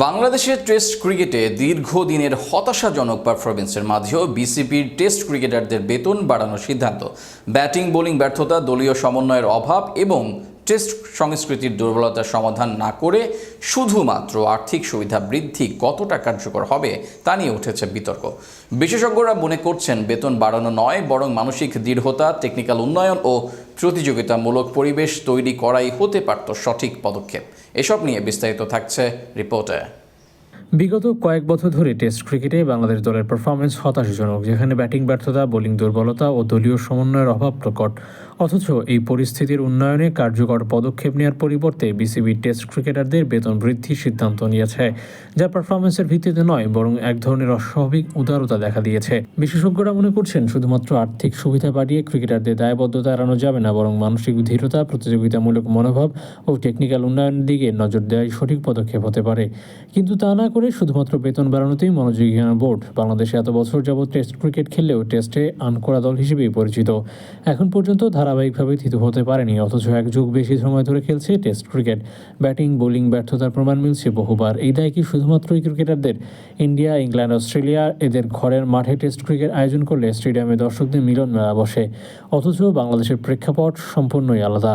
বাংলাদেশের টেস্ট ক্রিকেটে দীর্ঘদিনের হতাশাজনক পারফরমেন্সের মাঝেও বিসিপির টেস্ট ক্রিকেটারদের বেতন বাড়ানোর সিদ্ধান্ত। ব্যাটিং, বোলিং ব্যর্থতা, দলীয় সমন্বয়ের অভাব এবং টেস্ট সংস্কৃতির দুর্বলতার সমাধান না করে শুধুমাত্র আর্থিক সুবিধা বৃদ্ধি কতটা কার্যকর হবে তা নিয়ে উঠেছে বিতর্ক। বিশেষজ্ঞরা মনে করছেন বেতন বাড়ানো নয়, বরং মানসিক দৃঢ়তা টেকনিক্যাল উন্নয়ন ও প্রতিযোগিতামূলক পরিবেশ তৈরি করাই হতে পারত সঠিক পদক্ষেপ। এসব নিয়ে বিস্তারিত থাকছে রিপোর্টে। বিগত কয়েক বছর ধরে টেস্ট ক্রিকেটে বাংলাদেশ দলের পারফরমেন্স হতাশাজনক, যেখানে ব্যাটিং ব্যর্থতা, বোলিং দুর্বলতা ও দলীয় সমন্বয়ের অভাব প্রকট। অথচ এই পরিস্থিতির উন্নয়নে কার্যকর পদক্ষেপ নেওয়ার পরিবর্তে বিসিবি টেস্ট ক্রিকেটারদের বেতন বৃদ্ধির সিদ্ধান্ত নিয়েছে, যা পারফরমেন্সের ভিত্তিতে নয়, বরং এক ধরনের অস্বাভাবিক উদারতা দেখা দিয়েছে। বিশেষজ্ঞরা মনে করছেন, শুধুমাত্র আর্থিক সুবিধা বাড়িয়ে ক্রিকেটারদের দায়বদ্ধতা এড়ানো যাবে না, বরং মানসিক দৃঢ়তা প্রতিযোগিতামূলক মনোভাব ও টেকনিক্যাল উন্নয়নের দিকে নজর দেওয়াই সঠিক পদক্ষেপ হতে পারে। কিন্তু তা না করে শুধুমাত্র বেতন বাড়ানোতেই মনোযোগী কেন বোর্ড। বাংলাদেশে এত বছর যাবৎ টেস্ট ক্রিকেট খেললেও টেস্টে আনকোড়া দল হিসেবেই পরিচিত। এখন পর্যন্ত ধারাবাহিকভাবে থিতু হতে পারেনি, অথচ এক যুগ বেশি সময় ধরে খেলছে টেস্ট ক্রিকেট। ব্যাটিং, বোলিং ব্যর্থতার প্রমাণ মিলছে বহুবার। এই দায় কি শুধুমাত্র এই ক্রিকেটারদের? ইন্ডিয়া, ইংল্যান্ড, অস্ট্রেলিয়া, এদের ঘরের মাঠে টেস্ট ক্রিকেট আয়োজন করলে স্টেডিয়ামে দর্শকদের মিলন মেলা বসে। অথচ বাংলাদেশের প্রেক্ষাপট সম্পূর্ণই আলাদা।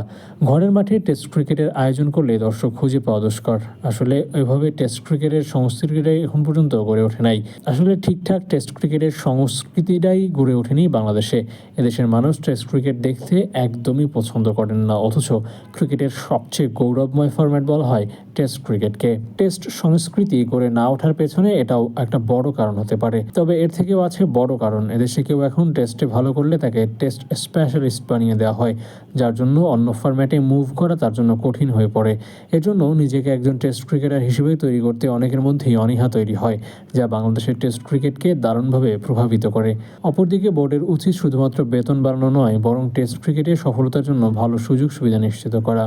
ঘরের মাঠে টেস্ট ক্রিকেটের আয়োজন করলে দর্শক খুঁজে পাওয়া দুষ্কর। আসলে এভাবে টেস্ট ক্রিকেটের সংস্কৃতিটাই এখন পর্যন্ত গড়ে ওঠে নাই। আসলে ঠিকঠাক টেস্ট ক্রিকেটের সংস্কৃতিটাই গড়ে ওঠেনি বাংলাদেশে। এদেশের মানুষ টেস্ট ক্রিকেট দেখতে একদমই পছন্দ করেন না। অথচ ক্রিকেটের সবচেয়ে গৌরবময় ফরম্যাট বলা হয় টেস্ট ক্রিকেটকে টেস্ট সংস্কৃতি করে না ওঠার পেছনে এটাও একটা বড় কারণ হতে পারে। তবে এর থেকেও আছে বড় কারণ। এদেশে কেউ এখন টেস্টে ভালো করলে তাকে টেস্ট স্পেশালিস্ট বানিয়ে দেওয়া হয়। যার জন্য অন্য ফরম্যাটে মুভ করা তার জন্য কঠিন হয়ে পড়ে। এজন্য নিজেকে একজন টেস্ট ক্রিকেটার হিসেবে তৈরি করতে অনেকের মধ্যেই অনীহা তৈরি হয়, যা বাংলাদেশের টেস্ট ক্রিকেটকে দারুণভাবে প্রভাবিত করে। অপরদিকে বোর্ডের উচিত শুধুমাত্র বেতন বাড়ানো নয়, বরং টেস্ট ক্রিকেটে সফলতার জন্য ভালো সুযোগ সুবিধা নিশ্চিত করা।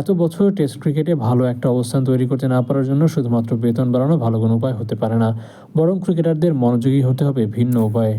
এত বছর টেস্ট ক্রিকেটে ভালো একটা অবস্থান তৈরি করতে না পারার জন্য শুধুমাত্র বেতন বাড়ানো ভালো কোনো উপায় হতে পারে না। বরং ক্রিকেটারদের মনোযোগী হতে হবে ভিন্ন উপায়ে।